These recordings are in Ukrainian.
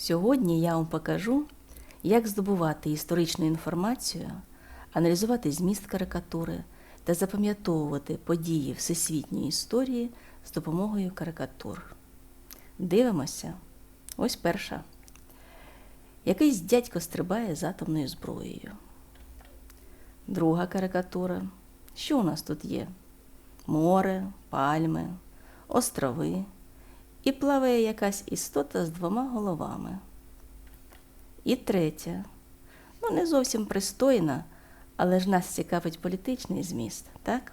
Сьогодні я вам покажу, як здобувати історичну інформацію, аналізувати зміст карикатури та запам'ятовувати події всесвітньої історії з допомогою карикатур. Дивимося. Ось перша. Якийсь дядько стрибає з атомною зброєю. Друга карикатура. Що у нас тут є? Море, пальми, острови. І плаває якась істота з двома головами. І третя. Ну, не зовсім пристойна, але ж нас цікавить політичний зміст, так?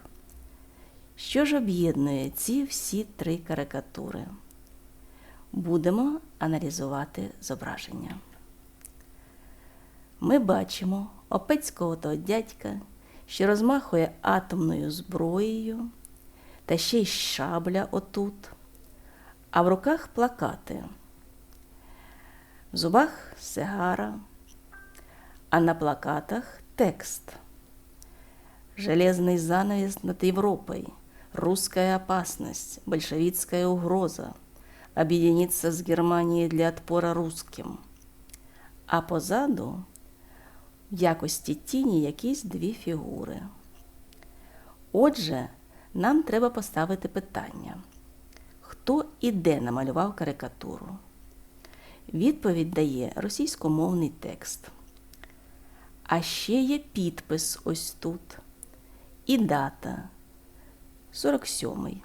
Що ж об'єднує ці всі три карикатури? Будемо аналізувати зображення. Ми бачимо опецького того дядька, що розмахує атомною зброєю, та ще й шабля отут, а в руках плакати. В зубах сигара, а на плакатах текст. Железный занавес над Европой, русская опасность, большевистская угроза, объединиться с Германией для отпора русским. А позаду в якості тіні якісь дві фігури. Отже, нам треба поставити питання, хто і де намалював карикатуру. Відповідь дає російськомовний текст. А ще є підпис ось тут. І дата 47-й.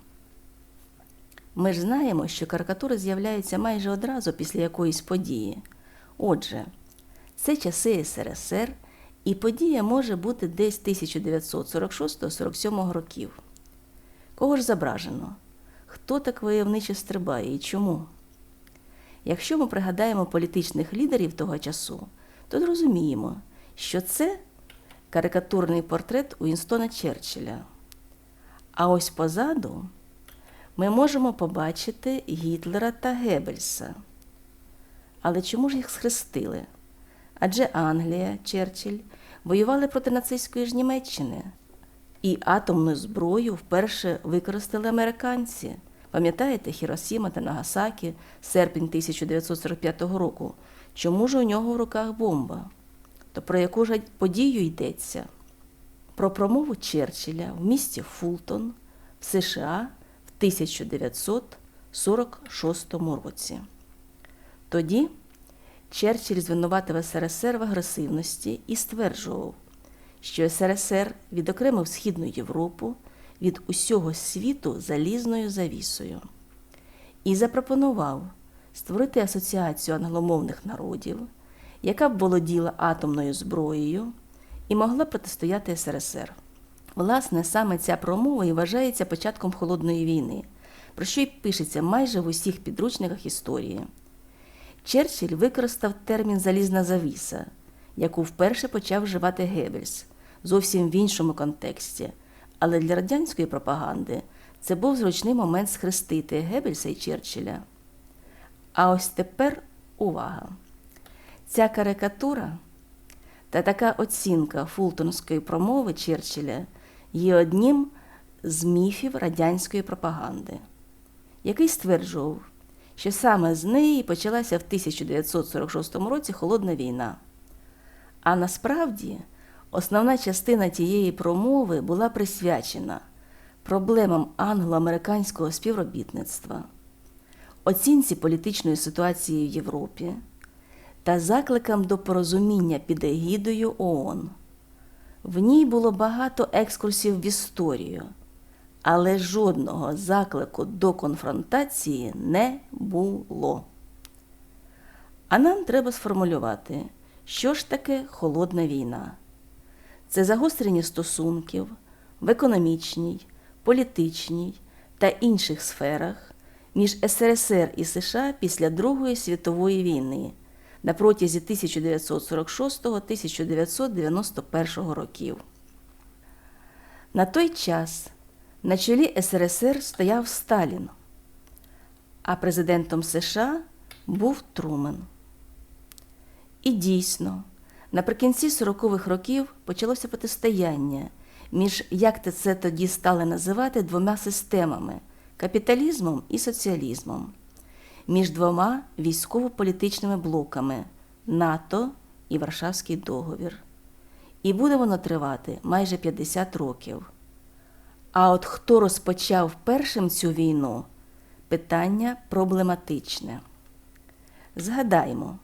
Ми ж знаємо, що карикатури з'являються майже одразу після якоїсь події. Отже, це часи СРСР, і подія може бути десь 1946-47 років. Кого ж зображено? Хто так войовниче стрибає і чому? Якщо ми пригадаємо політичних лідерів того часу, то зрозуміємо, що це карикатурний портрет Уінстона Черчилля. А ось позаду ми можемо побачити Гітлера та Геббельса. Але чому ж їх схрестили? Адже Англія, Черчилль воювали проти нацистської ж Німеччини, і атомну зброю вперше використали американці. Пам'ятаєте Хіросіма та Нагасакі, серпень 1945 року. Чому ж у нього в руках бомба? То про яку ж подію йдеться? Про промову Черчилля в місті Фултон в США в 1946 році. Тоді Черчилль звинуватив СРСР в агресивності і стверджував, що СРСР відокремив Східну Європу від усього світу залізною завісою і запропонував створити асоціацію англомовних народів, яка б володіла атомною зброєю і могла протистояти СРСР. Власне, саме ця промова і вважається початком холодної війни, про що й пишеться майже в усіх підручниках історії. Черчилль використав термін залізна завіса, яку вперше почав вживати Геббельс, зовсім в іншому контексті. Але для радянської пропаганди це був зручний момент схрестити Геббельса і Черчилля. А ось тепер увага! Ця карикатура та така оцінка фултонської промови Черчилля є одним з міфів радянської пропаганди, який стверджував, що саме з неї почалася в 1946 році холодна війна. А насправді основна частина тієї промови була присвячена проблемам англо-американського співробітництва, оцінці політичної ситуації в Європі та закликам до порозуміння під егідою ООН. В ній було багато екскурсів в історію, але жодного заклику до конфронтації не було. А нам треба сформулювати, що ж таке холодна війна. Це загострення стосунків в економічній, політичній та інших сферах між СРСР і США після Другої світової війни на протязі 1946-1991 років. На той час на чолі СРСР стояв Сталін, а президентом США був Трумен. І дійсно, наприкінці 40-х років почалося протистояння між, як це тоді стали називати, двома системами капіталізмом і соціалізмом. між двома військово-політичними блоками НАТО і Варшавський договір. І буде воно тривати майже 50 років. А от хто розпочав першим цю війну питання проблематичне. Згадаймо,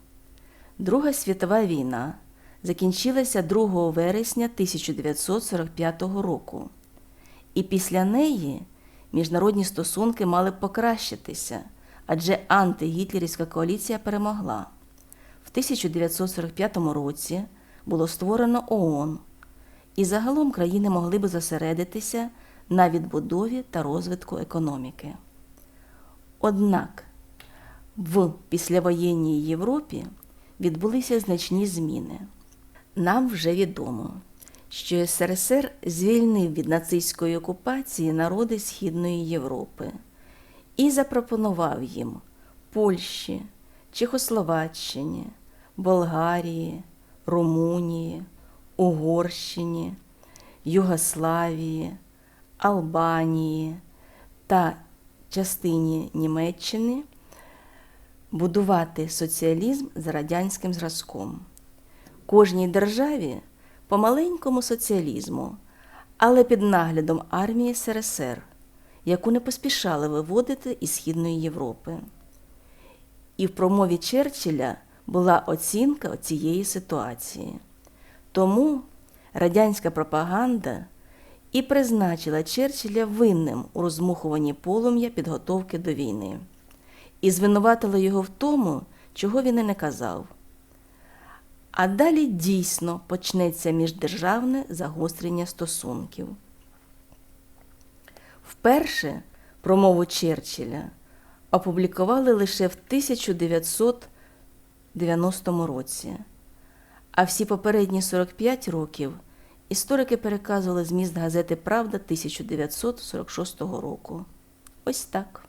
Друга світова війна закінчилася 2 вересня 1945 року, і після неї міжнародні стосунки мали покращитися, адже антигітлерівська коаліція перемогла. В 1945 році було створено ООН, і загалом країни могли би зосередитися на відбудові та розвитку економіки. Однак в післявоєнній Європі відбулися значні зміни. Нам вже відомо, що СРСР звільнив від нацистської окупації народи Східної Європи і запропонував їм Польщі, Чехословаччині, Болгарії, Румунії, Угорщині, Югославії, Албанії та частині Німеччини будувати соціалізм за радянським зразком. Кожній державі по маленькому соціалізму, але під наглядом армії СРСР, яку не поспішали виводити із Східної Європи. І в промові Черчилля була оцінка цієї ситуації. Тому радянська пропаганда і призначила Черчилля винним у розмухуванні полум'я підготовки до війни і звинуватила його в тому, чого він і не казав. А далі дійсно почнеться міждержавне загострення стосунків. Вперше промову Черчилля опублікували лише в 1990 році, а всі попередні 45 років історики переказували зміст газети Правда 1946 року. Ось так.